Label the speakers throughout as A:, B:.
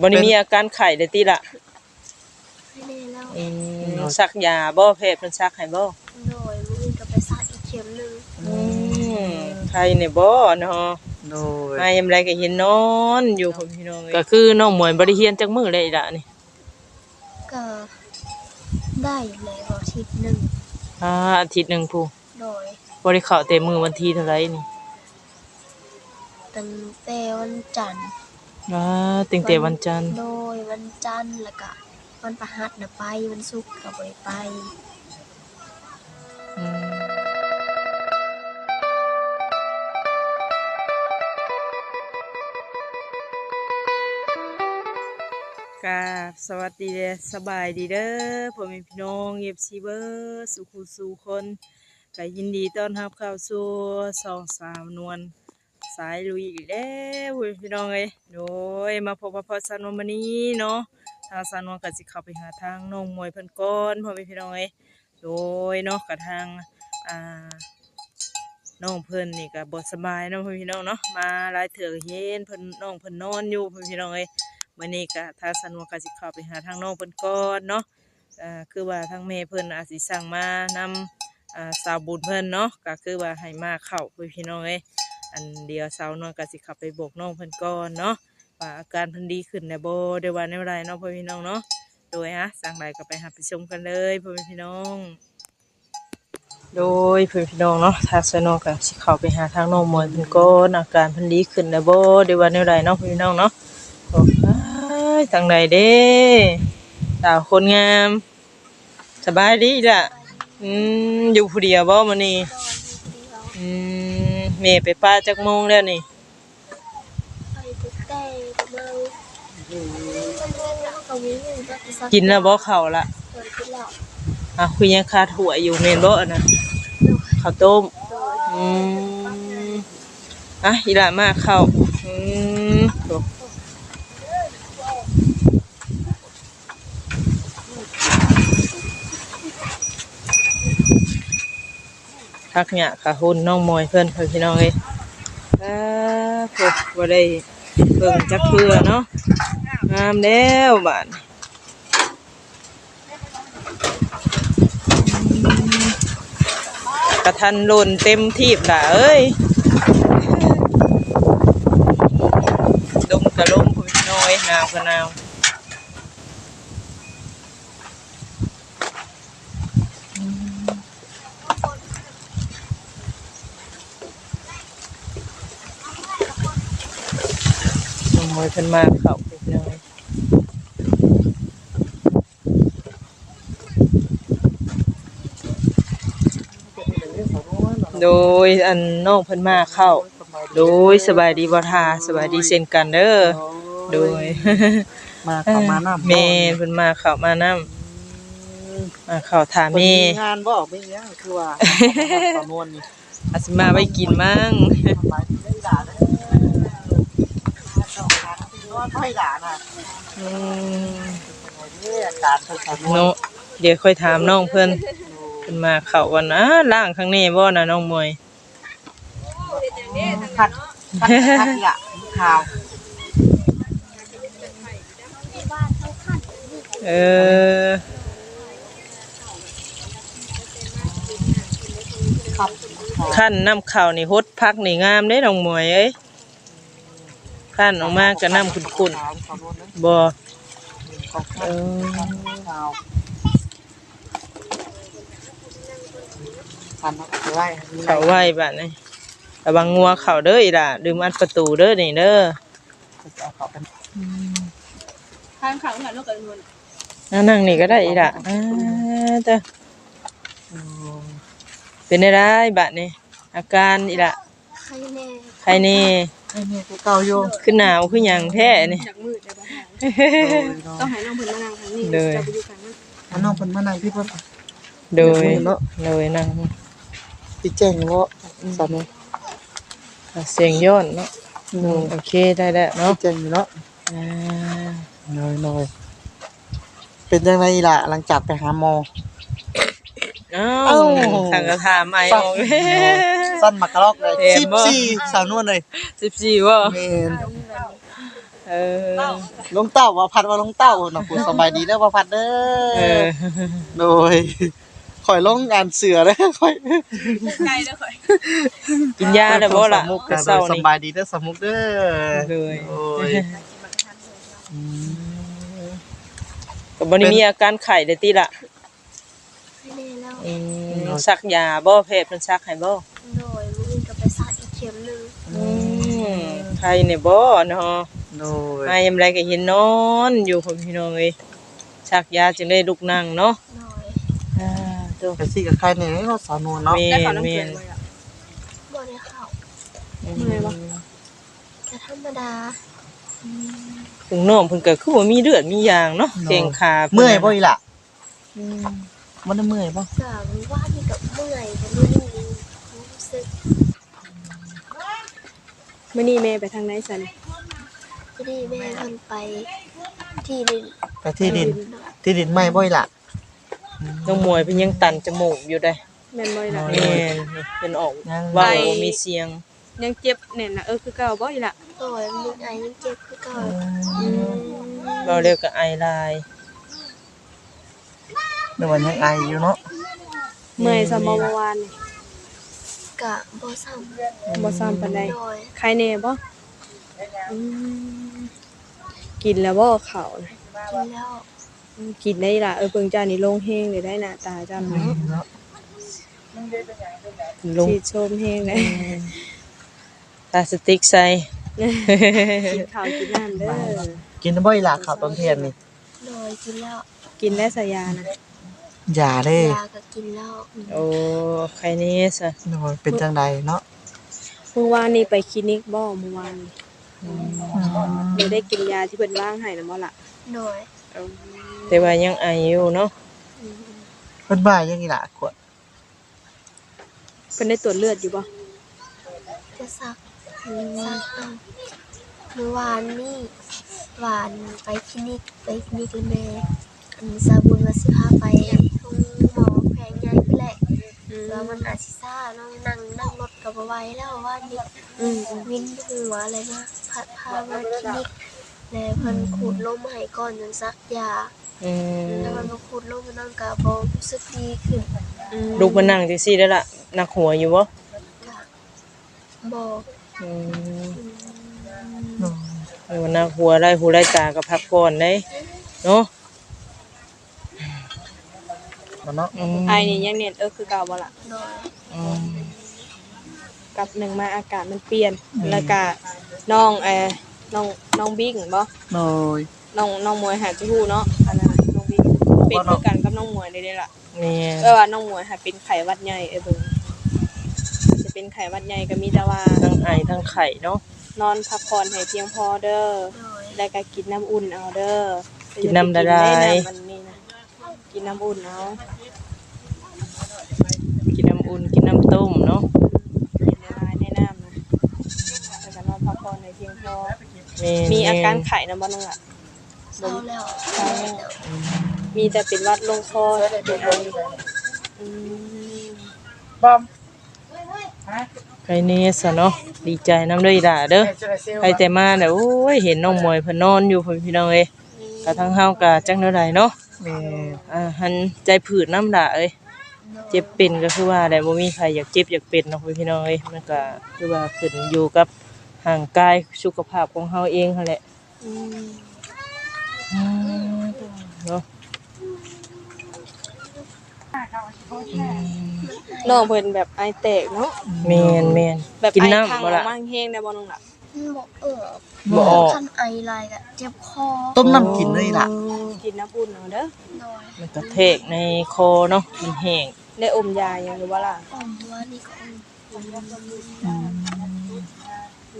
A: บ่ได้มีอาการไข้ได้ติล่ะ
B: ไม่แน่แล้ว
A: อืมซักยาบ่แพทย์เพิ่นซักให้บ่
B: โดยมือก็ไปสักอีกเข็มหนึ่ง
A: อืมไข้นี่บ่เนาะ
C: โดย
A: มายามไรก็เห็นนอนอยู่พ่อพี่น้องเอ้ยก็คือน้องหมวยบ่ได้เรียนจักมื้อเลยล่ะนี่
B: ก็ได้อยู่แล้วอาทิตย์หนึ่ง
A: อ่าอาทิตย์หนึงพู้
B: โดย
A: บ่ได้เข้าแต่มื้อวันที่เท่าไหร่นี่
B: ตั้งแต่วันจันทร์
A: อ่าตั้งแต่วันจันทร์
B: โดยวันจันทร์แล้วก็วันประหัสน่ะไปวันศุกร์ก็บ่ได้ไป
A: อืมกราบสวัสดีเด้อสบายดีเด้อพ่อแม่พี่น้องเอฟซีเบอร์สุขุสู่คนก็ยินดีต้อนรับเข้าสู่สองสาวนวล สายลุยอีกแล้วพี่น้องเอ้ยโดยมาพบกับพ่อสันวันมื้อนี้เนาะทางสันวันก็สิเข้าไปหาทางน้องมวยเพิ่นก่อนพ่อแม่พี่น้องเอ้ยโดยเนาะกับทางอ่าน้องเพิ่นนี่ก็บ่สบายเนาะพี่น้องเนาะมาหลายเถื่อเห็นเพิ่นน้องเพิ่นนอนอยู่พี่น้องเอ้ยมื้อนี้ก็ทางสนวนก็สิเข้าไปหาทางน้องเพิ่นก่อนเนาะอ่าคือว่าทางแม่เพิ่นอาจสิสั่งมานำอ่าสาวบุญเพิ่นเนาะก็คือว่าให้มาเข้าพี่น้องเอ้ย อันเดียวสาวนวลก็สิข้าไปบอกน้องเพิ่นก่อนเนาะว่าอาการเพิ่นดีขึ้นแล้วบ่ได้ว่าแนวใดเนาะพี่น้องเนาะโดยฮะสั่งใดก็ไปหาไปชมกันเลยพ่อพี่น้อง โดยพ่อพี่น้องเนาะทางสนองก็สิเข้าไปหาทางน้องมวยเพิ่นก่อนอาการเพิ่นดีขึ้นแล้วบ่ได้ว่าแนวใดเนาะพ่อพี่น้องเนาะโอ้ยทางใดเด้สาวคนงามสบายดีล่ะอืมอยู่ผู้เดียวบ่มื้อนี้
B: นอน อยู่เดียว
A: อืมแม่ไปป้าจักโมงแล้วนี่
B: ไปตุ๊กแกกับเราก็วิ่งอยู่จักสัก
A: กินแล้วบ่ข้าวละ
B: เปิดกินแล้ว
A: อะคุยยังคาดหัวอยู่แม่นบ่อันน่ะ
B: โดย
A: ข้าวต้ม
B: โดย
A: อืมอะอีหล่ามาเข้าอืม โถ่ทักเนี่ยค่ะหุ่นน้องมอยเพื่อนเพื่อนพี่น้องเอ้ยอ่าพบว่าได้เบิ่งจักเทื่อเนาะงามแล้วบ้านกระทันหล่นเต็มทีบล่ะเอ้ยลมกระลมพุ่นน้อยหนาวก็หนาว น้องมวยเพิ่นมาเข้าไปน้อยโดยอันน้องเพิ่นมาเข้า โดยสบายดีบ่ทาสบายดีเช่นกันเด้อโดย
C: มาเข้ามาน้ำ
A: แม่เพิ่นมาเข้ามานํมาเข้าถาม
C: มี
A: แม่
C: งานบ่ไม่ยังคือว่าสำนวนนี่
A: อาสิมาไว้กินมั่ง
C: หลายที่ได้ด่าเด้อว่า ไม่ด่าน่ะ
A: อืม
C: นี่อาการทางสำนวน
A: เนาะเดี๋ยวค่อยถามน้องเพิ่นเพิ่นมาเข้าก่อนนะล้างข้างนี้บ่น่ะน้องมวย
C: คัดคัดคัดละข่าว
B: บ้านเขาขัด
A: เออ
C: ครับ
A: ขั้นน้ำข้าวนี่ฮดพักนี่งามเด้น้องมวยเอ้ย ขั้นออกมาก็น้ำขุ่น
C: ข่าวสำนวนนั้น
A: ๆบ่
C: ของ
A: เออ
C: ข่าวพันเอาไว้
A: เข้าไว้บัดนี้ระวังงัวเข้าเด้ออีหล่ะลืมอัดประตูเด้อนี่เด้อ
C: เอาเข้าไป
D: ทางเขาค่ะนกกระนวล
A: นั่งนั่งนี่ก็ได้อีละอ่าเจ้าเป็นได้ได้บาดนี่อาการอีละ
B: ใครแน่
A: ใครนี่
C: ไอ้นี่คือเก่าอยู่
A: ขึ้นหนาวขึ้นหยังแท้นี่
D: จากมืดได้บ้าง
C: โด
D: ต้องให้น้องเพิ่นมานั่งทางนี้
A: เลย
D: จะไปอยู่กันนั้น
C: ยน้องเพิ่นมาไหนพี่เพิ่น
A: โดย
C: เนาะ
A: โดยนั่ง
C: พี่แจ้งว่าสำนวน
A: เสียงย้อนเนาะ
C: หนู
A: โอเคได้แล้วเนาะ
C: พี่แจ้งอยู่เนาะ
A: อ่า
C: น้อยน้อยเป็นยังไงล่ะหลังจากไปหาหมอ
A: เอ้า
C: เอ้า
A: ทางกระถามไม่ออกเลย
C: สั้นมากระลอกเลย
A: เห็
C: สิ
A: น
C: บ
A: บ่
C: สี่สาวนวลเลย
A: สิบสี่ว่า
C: เมน
A: เออ
C: ลงเต้าว่าพัดว่าลงเต้าน้องผู้สบายดีเด้อว่าพัดเด้
A: เอ
C: อ
A: อ
C: โดยข่อยลงงานเสือเด้อข่อย
D: ไกลเด้อข่อย
A: กินยาได้บ่ล่ะ
C: สมุก
A: แต่
C: เด้
A: เช้า
C: อส
A: นี่
C: บายดีเด้อสมุกเด้อ
A: เลย
C: โอ้ย
A: ก็บ่ได้มีอาการไข้ได้ติล่ะ
B: ไม่แน่แล้ว
A: อืมซักยาบ่แพทย์เพิ่นซักให้บ่
B: โด ข็มหนึง
A: อืมไข้นี่บ่เนาะ
C: โดย
A: มายามไรก็เห็นนอนอยู่พ่อพี่น้องเอ้ยซักยาจึงได้ลุกนั่งเนาะ
B: โดย
A: อ่าโต
C: ไปสิกับใครเนี่ยเนาะสาวนวลเนาะ
A: แม่
D: ได้ข่าวนน้ำ
A: แม่
D: เกลือน
A: น
D: ไว้อะ
B: บ่ได้เข้า
D: เมื่อยบ่
B: แต่ธรรมดา
A: ถึงน้องเพิ่นก็คือว่ามีเลือดมียางเนาะเก่งขาพิ่น
C: เมื่อยบ่อีหล่ะ
A: อืม
C: มันได้เมื่อยบ่
B: ก็ว่านี่กับเมื่อยแต่มื้อนี้รู้สึก
D: มื้อนี้แม่ไปทางไหนซั่น
B: พอดีแม่เพิ่นไปที่ดิน
C: ไปที่ดิน ที่ดินไหม้บ่อีหล่ะ
A: น้องมวยเพิ่นยังตันจมูกอยู่ได้
D: แม่นบ่ล่ะ
A: แม่นเป็นออก
C: ยัง
A: ว่า
D: ไป
A: บ่มีเสียง
D: ยังเจ็บแน่นน่ะเออคือเก่าบ่อีหล่ะ
B: โดยมึงไอยังเจ็บคือเก่า
D: อืม
A: เราเรียกก็ไอลาย
C: เดี๋ยววันยังไออยู่เนาะ
D: เมื่อยซะบ่เมื่อวานนี่
B: กะบ่ซ้ำ
D: บ่ซ้ำปานใด
B: โดย
D: ใครแน่บ่อืมกินแล้วบ่ข้าวน่ะ
B: กินแล้ว
D: อืมกินได้ล่ะเออเบิ่งจ้านี่ลงแฮงเลยได้หน้าตาจ้าเนาะ
C: เนาะ
A: ลง
D: สีชมแฮงเลย
A: พลาสติกใส่
D: กินข้าวกินน้ำเด้อ
C: กินบ่อีหล่ะข้าวต้นเทียนนี่
B: โดยกินแล้ว
D: กินได้สายานะ
C: อ ย่าเด้
B: ยาก็กินแล้ว
A: โอ้ใครนี่ซะ
C: โดยเป็นจังใดเนาะ
D: เมื่อวานนี่ไปคลินิกบ่เมื่อวานนี่เดี๋ยวได้กินยาที่เพิ่นวางให้นะบ่ล่ะ
B: โดย
A: แต่ว่ายังไออยู่เนาะ
C: เพิ่นบ่ายังอีหล่ะขวด
D: เพิ่นได้ตรวจเลือดอยู่บ่
B: จะซักซักเอาเมื่อวานนี่หวานไปคลินิกไปคลินิกแล้วแม่ อันซาบุญว่าสิพาไปห้องหมอแพงใหญ่ไปแหละแล้วมันอาจสิซ่าน้องนั่งนั่งรถก็บ่ไหวแล้วว่านี่
D: อืม
B: วินหัวอะไรนะพัดพามาคลินิกแล้วเพิ่นขูดลมให้ก่อนจนซักยา
A: อืม
B: แล้วมันก็ขูดลมมันนั่งก็บ่รู้สึกดีขึ้น
D: อืม
A: ลูกมานั่งจังซี่ได้อล่ะนักหัวอยู่บ่
B: ก็บ่
A: อืม
B: อืม
A: เออนักหัวไล่หูไล่ตาก็พักผ่อนได้เนาะ
C: มันเนาะ
A: อืม
D: ไอนี่ยังเน็ตเออคือเก่าบ่ล่ะ
B: โดย
A: อืม
D: กับหนึ่งมาอากาศมันเปลี่ยนแล้วก็น้องเออน้องน้องบิ๊กบ่
C: โดย
D: น้องน้องมวยหาจิฮู้เนาะอันนั้นน่ะน้องบิ๊กเป็นคือกันกับน้องมวยได้เลยล่ะ
A: แม่น
D: เออว่าน้องมวยหาเป็นไข้หวัดใหญ่เอ้ยเบิ่งจะเป็นไข้หวัดใหญ่ก็มีแต่ว่า
A: ทั้งไอทั้งไข่เนาะ
D: นอนพักผ่อนให้เพียงพอเด้อ
B: โดย
D: แล้วก็กินน้ำอุ่นเอาเด้อ
A: กินน้ำละลาย
D: กินได้น้ำมันนี่นะกินน้ำอุ่นเอา
A: กินน้ำ อุ่นกินน้ำต้มเนาะ
D: กินละลายในน้ำนะแล้วก็นอนพักผ่อนให้เพียงพอ
A: แม่น
D: มีอาการไข้นะบ่น้องอะ
B: เศร้าแล้ว
D: มีแต่เป็นหวัดลงคอเป็นไออืม
A: ใครนี่ซะเนาะดีใจน้ำเด้ออีหล่าเด้อใครแต่มาเนี่ยโอ้ยเห็นน้องมวยเพิ่นนอนอยู่เพิ่นพี่น้องเอ้ยก็ทั้งเฮาก็จังเท่าใดเนาะ
C: แม่
A: อ่าหันใจผืดน้ำด่าเอ้ย เจ็บเป็นก็คือว่าแต่บ่มีใครอยากเจ็บอยากเป็นเนาะพี่น้องเอ้ยมันก็คือว่าขึ้นอยู่กับห่างกายสุขภาพของเฮาเองนั่นแหละ
D: อืม
A: อืมเนาะ
D: น้องเพิ่นแบบไอแตกเนาะ
A: แม่นแม่น
D: แบบ
A: กิน
D: ไอ
A: น้ำ
D: ทางอ
A: บ่
D: อก
A: ล่ะ
D: มาแห้งได้บ่น้องล่ะ
B: บ่เออ
A: บ่ออก
B: คันไอลายก็เจ็บคอ
C: ต้มน้ำกินเลยอีหล่ะ
D: กินน้ำอุ่นเอาเด้อ
B: โดย
A: มันกระเทกในคอเนาะมันแห้ง
D: ได้อมยายังหรือว่าล่ะ
B: อมว่านี่ก็อม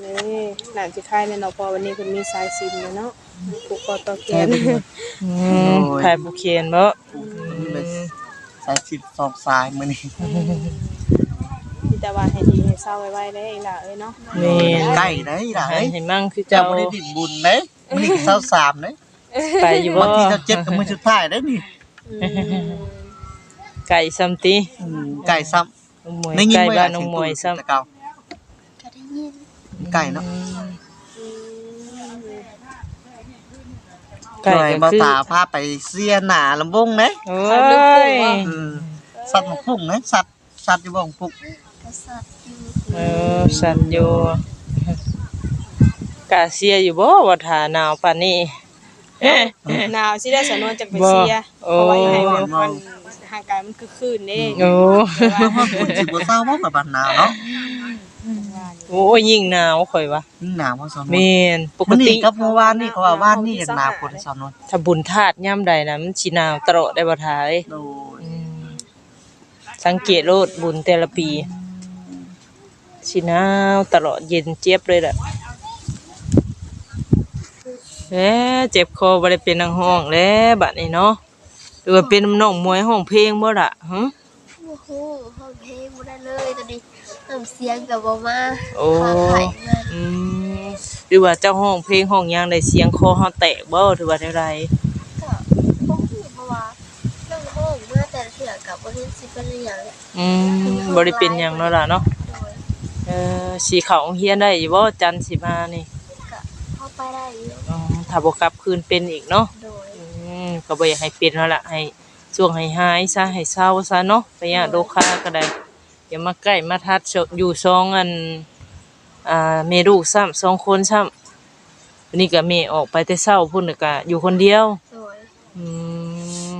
D: นี่หลานสิคายในเนาะพอวันนี้เพิ่นมีสายซิมแล้วเนาะผูกคอต่อแขน
A: อืมไผบุเคียนบ่
C: เป็นสายสิบสองสายมื้อนี้
D: มี แต่ว่าให้ดีให้เศร้าไว้ๆได้อีหล่ะเอ้ยเนาะ
A: แม่น
C: ใกล้เด้ออีหล่ะ
A: ให้
C: เอ้ย
A: ให้มั่งคือ
C: เจ้า
A: เจ้า
C: บ่ได้ดินบุญเด้มื้อนี้ก็เศร้าสามเด้
A: ไปอยู่บ่
C: บางทีเราเจ็บกับมือสุดท้ายได้นี่
A: ไก่ซัมติ
C: อืมไก่ซ้ำ
A: น้องมวย
C: ได้ยิน
A: ไก่
C: ไหม
A: บ้า
C: ล่ะ
A: นน้อง
C: เสียง
A: มวย
C: ตูด
A: ซ้ำ
C: แต่เก่า
B: ก็ได้ยิน
C: ไก่เนาะ
A: ใกล้
C: หน่อย
A: ก็
C: บ่
A: คือ
C: ตาพาไปเสียหน้าลำวงเด้
A: โอ้
D: เอาลูกโป่
A: ย
D: งว่ะ
C: เออสัตว์หมกพุ่งเด้สัตว์สัตว์อยู่บ่หมกพุ่ง
B: กษัตริย์อยู่
A: เออสันอยู่กะเสียอยู่บ่ว่าถ้าหนาวปานนี้
D: หนาวสิได้สำนวนจากไป
A: บ่
D: เสีย
A: โอ้
D: เพราะว่ายังไงมันมันห่างกายมันคือคืนเด้
A: โอ้
C: เพื่อว่าคุณสิบ่เศร้าบ่แบบบ้านหนาวเนาะ
A: โอ้ยยิ่งหนาวข่อยว่า
C: ยิ่งหนาวบ่สอน
A: แม่นปก
C: มัน
A: ติ
C: นี่กับเมื่อวานนี่เขาว่าว่านนี่ยังหนาวกว่าสอนนน
A: ถ้าบุญธาตุย่ำใดนะมันสิหนาวตลอดได้บ่ทาเอ้ย
C: โดย
A: อืมสังเกตโลดบุญแต่ละปี สิหนาวตลอดเย็นเจี๊ยบเลยล่ะแหมเจ็บคอบ่ได้เป็นนังห้องแล้วบัดนี้เนาะหรือว่าเป็นน้องมวยห้องเพลงบ่ล่ะหึ
B: โอ้โหห้องเพลงบ่ได้เลยตอนนี้น้ำเสียงกับบ่มา
A: โอ้
B: ฟ้าไข่มา
A: อืมหรือว่าเจ้าห้องเพลงห้องหยังได้เสียงคอเฮาแตกบ่หรือว่าได
B: ก็บ่ฮู้เพราะว่าเรื่องห้องเมื่อแต่ละเทื่อกับบ่เห็นสิเป็นอหย่าง
A: อืมบ่ได้เป็นหยังเนาะล่ะเนาะ
B: โดย
A: เออสีเขาโรงเฮียนได้อยู่บ่จันทร์สิมานี่
B: ก็เข้าไปได้อยู่
A: อ๋อถ้าบ่กลับคืนเป็นอีกเนาะ
B: โดย
A: อืมก็บ่อยากให้เป็นแล้วล่ะให้ช่วงให้หายซะให้เศร้าซะเนาะไปยะโดคาก็ได้อย่ามาใกล้มาทัดชอยู่สองอันอ่าแม่ลูกซ้ำสองคนซ้ำวันนี้ก็แม่ออกไปแต่เช้าพุ่นน่ะก็อยู่คนเดียว
B: โดย
A: อืม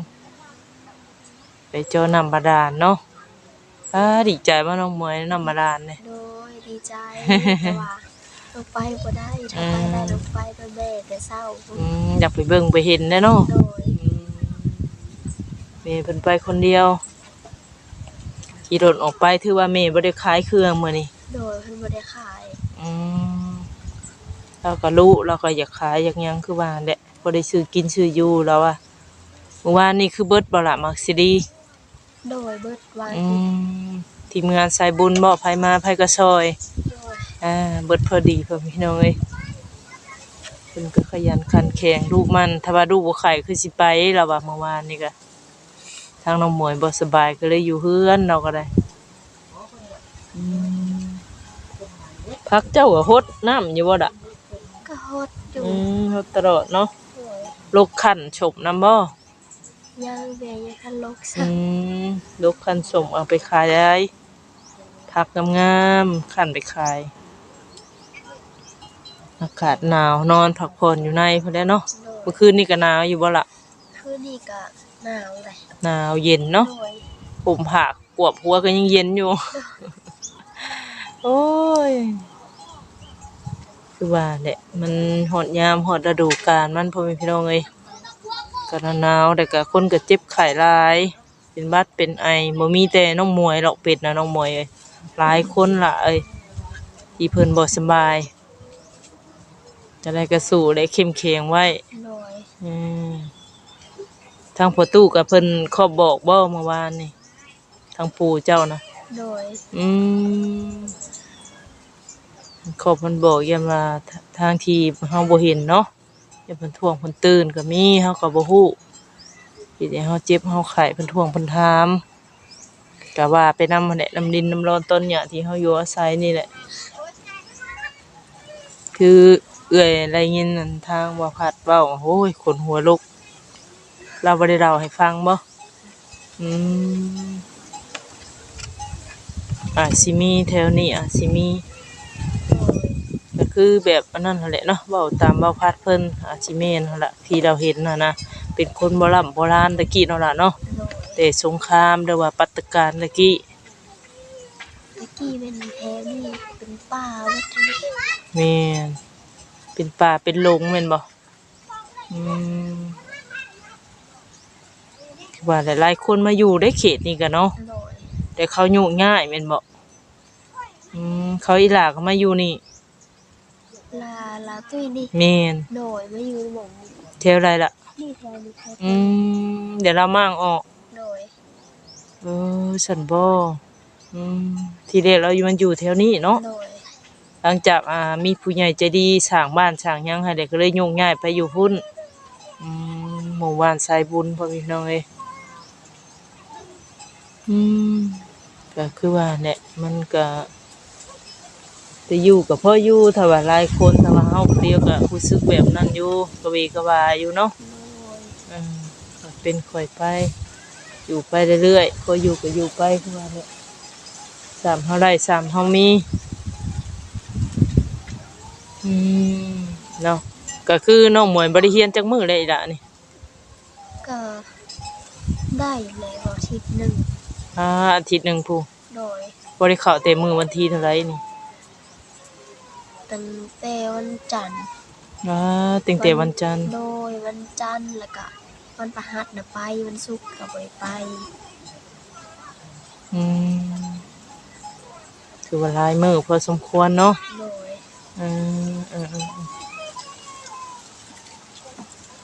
A: ไปเจอน้ำบาดาลเนาะอ่าดีใจว่าน้องมวยน้ำบาดาลเนี่ย
B: โดยดี ใจแต่ว่าลงไปบ่ได้ถ้าไปได้ลงไปไปแม่แต่เศร้า
A: อืมอยากไปเบิ่งไปเห็นแน่เนาะ
B: โดย
A: อืมแม่เพิ่นไปคนเดียวขี่รถออกไปถือว่าแม่บ่ได้ขายเครื่องมื้อนี้
B: โดยเพิ่นบ่ได้ขาย
A: อืมเราก็รู้เราก็อยากขายอยากหยังคือว่าแหละบ่ได้ซื้อกินซื้ออยู่แล้วอะเมื่อวานนี่คือเบิดบ่ละมักซิดี
B: โดยเบิดวัน
A: อืม ทีมงานสายบุญบ่ไผมาไผก็ซอย
B: โดย
A: อ่าเบิดพอดีพ่อพี่น้องเอ้ยเพิ่นก็ขยันขันแข็งลูกมันถ้าว่าลูกบ่ไข้คือสิไปแล้วว่าเมื่อวานนี่ก็ทางน้องหมวยบ่สบายก็เลยอยู่เฮือนเราก็ได้อืมพักเจ้าก็ฮดน้ำอยู่บ่ล่ะ
B: ก็ฮอดอยู่
A: อืมฮดตลอดเนาะ
B: โดย
A: ลูกขันฉบน้ำบ่
B: ยังแม่ยังคันลก
A: อื
B: ซะ
A: มลูกขันสมเอาไปขายได้ พักงามๆขันไปขาย อากาศหนาวนอนพักผ่อนอยู่ในพุ่นแหล้วเนาะ
B: โดย
A: เมื่อคืนนี่ก็หนาวอยู่บ่ล่ะ
B: คืนนี้ก็หนาวเลย
A: หนาวเย็นเนาะ
B: โดย
A: ผมผักกวบหัวก็ยังเย็นอยู่ โอ้ย คือว่าแหละมันหอดยามหอดฤดูกาลมันพ่อแม่พี่น้องเอ้ยก็หนาวแต่ก็คนก็เจ็บไข้หลาย เป็นบัดเป็นไอบ่มีแต่น้องมวยหรอกเป็ดนะน้องมวยเอ้ย หลายคนละเอ้ยที่เพิ่นบ่สำบาย จะได้กระสู้ได้เข้มแข็งไว้
B: โดย
A: อืมทางพ่อตู้กับเพิ่นขอบบอกบ่เมื่อวานนี่ทางปู่เจ้านะ
B: โดย
A: อืมขอบเพิ่นบอกยามว่าททางที่เฮาบ่เห็นเนาะยามเพิ่นท่วงเพิ่นตื่นก็มีเฮาก็บ่ฮู้ทีนี้เฮาเจ็บเฮาไข้เพิ่นท่วงเพิ่นถาม ก็ว่าไปนำแหละน้ำดินน้ำร้อนต้นหญ้าที่เฮาอยู่อาศัยนี่แหละ คือเอื้อยได้ยินนั่นทางว่าพัดเว้าโอ้ยขนหัวลุก เราบ่ได้เล่าให้ฟังบ่อืมอ่าสิมีแถวนี้อะสิมีก็คือแบบอันนั้นนั่นแหละเนาะเว้าตามเว้าพัดเพิ่นอาจสิแม่นนั่นล่ะที่เราเห็นนะนะเป็นคนโบราณโบราณตะกี้เนาะล่ะเนาะ แต่สงครามหรือว่าปัตตการตะกี้
B: ตะกี้เป็นแถวนี่เป็นป่าวัดทะเล
A: แม่นเป็นป่าเป็นหลงแม่นบ่อืมคือว่าหลายๆคนมาอยู่ได้เขตนี้กันเนาะ
B: โดย
A: แต่เขาอยู่ง่ายแม่นบ่อืมเขาอีหลาก็มาอยู่นี่
B: ลาลาตุ้ยนี่
A: แม่น
B: โดยมาอยู่หม่อง
A: แถวใดล่ะ
B: นี่แถวนี้แถว
A: อืมเดี๋ยวเรามั่างออก
B: โดย
A: เออฉันบ่อืมทีเด็กเราอยู่มันอยู่แถวนี้เนาะ
B: โดย
A: หลังจากอ่ามีผู้ใหญ่ใจดีสร้างบ้านสร้างหยังให้เด็กก็เลยโยงย้ายไปอยู่พุ่นอืมหมู่บ้านสายบุญพ่อพี่น้องเอ้ยอืมก็คือว่าเนี่ยมันก็จะอยู่กับพ่ออยู่ถ้าว่าหลายคนถ้าว่าเฮาผู้เดียวก็รู้สึกแบบนั้นอยู่กะวีกะวาอยู่เนาะ
B: โดย
A: อืมค่อยเป็นค่อยไป อยู่ไปเรื่อยๆพออยู่ก็อยู่ไปคือว่าเนี่ยสามเฮาได้สามเฮามีอืมเนาะก็คือน้องหมวยบ่ได้เรียนจักมื้อเลยอีหล่ะนี่
B: ก็ได้แล้วอาทิตย์หนึ่ง
A: อ่าอาทิตย์หนึงพู้
B: โดย
A: บ่ได้เข้าแต่มื้อวันที่เท่าไหร่นี่
B: ตั้งแต่วันจันทร์
A: อ่าตั้งแต่วันจันทร์
B: โดยวันจันทร์แล้วก็ วันพฤหัสน่ะไปวันศุกร์ก็บ่ได้ไป
A: อืมคือว่าหลายมื้อพอสมควรเนาะ
B: โดย
A: อืมอืมอืมอืม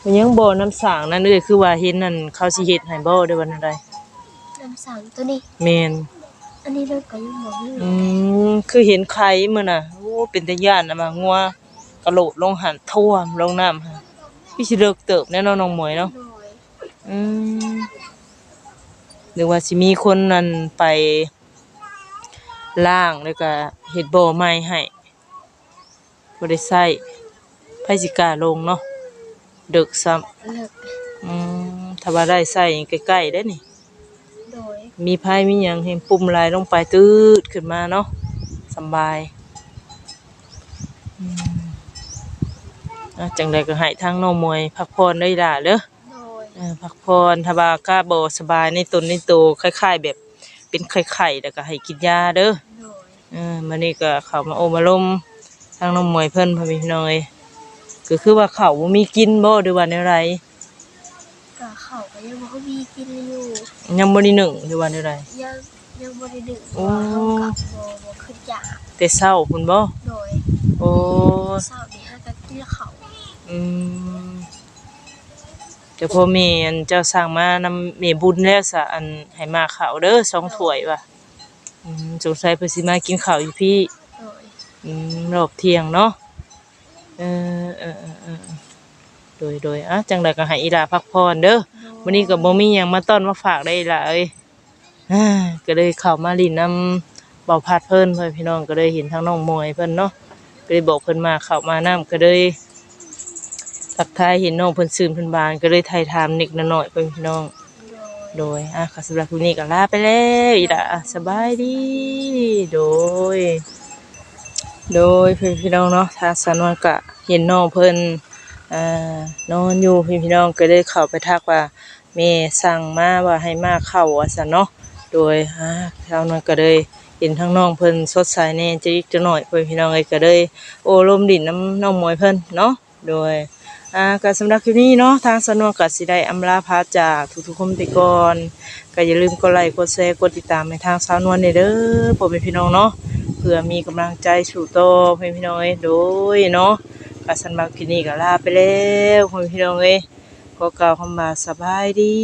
A: มันยังบ่น้ำสางนั่นเด้อคือว่าเห็นนั่นเขาสิเฮ็ดให้บ่ได้วันอะไร
B: น้ำสังตัวนี้
A: แม่น
B: อันนี้เราก็ยังบอกอยู่
A: อืมคือเห็นไข่มื้อน่ะโอ้เป็นตาย่านน่ะมางัวกระโดดลงหันท่วมลงน้ำหั่นพี่สิเลิกเติบแน่เนอนน้องหมวยเนาะ
B: โดย
A: อืมหรือว่าสิมีคนนั้นไปล่างแล้วก็เฮ็ดบ่อใหม่ให้บ่ได้ใช้ไผสิกล้าลงเนาะเดึกซ้ำ
B: เลิก
A: อืมถ้าว่าได้ใส่ใกล้ๆได้นี่
B: โดย
A: มีไพ่มีหยังเห็นปุ่มลายลงไปตืดขึ้นมาเนาะสำบายอืมอะจังใดก็ให้ทางน้องมวยพักผ่อนได้ล่ะเด้อ
B: โดย
A: เออพักผ่อนถ้าว่ากล้าบ่สบายในตนในตัวคล้ายๆ แบบเป็นไข้ๆแล้วก็ให้กินยาเด้อ
B: โดย
A: เออมื้อนี้ก็เข้ามาโอมาลมทางน้องมวยเพิ่นพ่อแม่พี่น้องเอ้ยก็คือว่าข้าวบ่มีกินบ่หรือว่าแนวใด
B: ก็เขาก็ยังบ่มีกินอยู่
A: ยังบ่ได้นึ่งหรือว่าแนวใด
B: ยังยังบ่ได้ดื่ม
A: โอ้
B: ว่าเฮากับบ่บ่ขึ้นยาก
A: แต่เช้าพุ่นบ่
B: โดย
A: โอ้
B: เช้านี้หาก็กินข้าว
A: อืม เดี๋ยวพ่อแม่อันเจ้าสั่งมานำแม่บุญแล้วซะอันให้มาข้าวเด้อสองถ้วยว่ะอืมสงสัยเพิ่นสิมากินข้าวอยู่พี่
B: โดย
A: อืมรอบเที่ยงเนาะเออเออเออเออโดยโดยอะจังไดก็ให้อีหลาพักผ่อนเด้อวันนี้ก็บ่มีหยังมาต้อนมาฝากได้อีหล่ะเอ้ยอ่าก็เลยเข้ามาลินนำเบาพัดเพิ่นเพื่อนพี่น้องก็เลยเห็นทางน้องมวยเพิ่นเนาะก็เลยบอกเพิ่นมาเข้ามานํก็เลย ทักทายเห็นน้องเพิ่นซึมเพิ่นบาน ก็เลยถ่ายถามนิดหน่อยๆเพิ่นพี่น้อง
B: โดย
A: อะค่ะสำหรับคลิปนี้ก็ลาไปแล้วอีหล่ะสบายดี โดย โดยพี่พี่น้องเนาะทางสานวนก็เห็นน้องเพิ่นอ่านอนอยู่พี่พี่น้องก็เลยเข้าไปทักว่าแม่สั่งมาว่าให้มาเข้าว่าซั่นเนาะโดยอ่าทางนั้นก็เลยเห็นทั้งน้องเพิ่นสดใสแน่จะอีกจะหน่อยเพิ่นพี่น้องเอ้ยก็เลยโอ้ลมดินน้ำน้องมวยเพิ่นเนาะโดย อ่าก็สำหรับคลิปนี้เนาะทางสนวนก็สิได้อำลาพาจากทุกๆคนไปก่อนก็อย่าลืมกดไลค์กดแชร์กดติดตามให้ทางสาวนวลเด้อผมเป็นพี่น้องเนาะเพื่อมีกำลังใจสู่โตเป็นพี่น้องเอ้โดยเนาะก็สันบักที่นี่ก็ลาไปแล้วผมเป็นพี่น้องเอ้ยขอกล่าวคำว่าสบายดี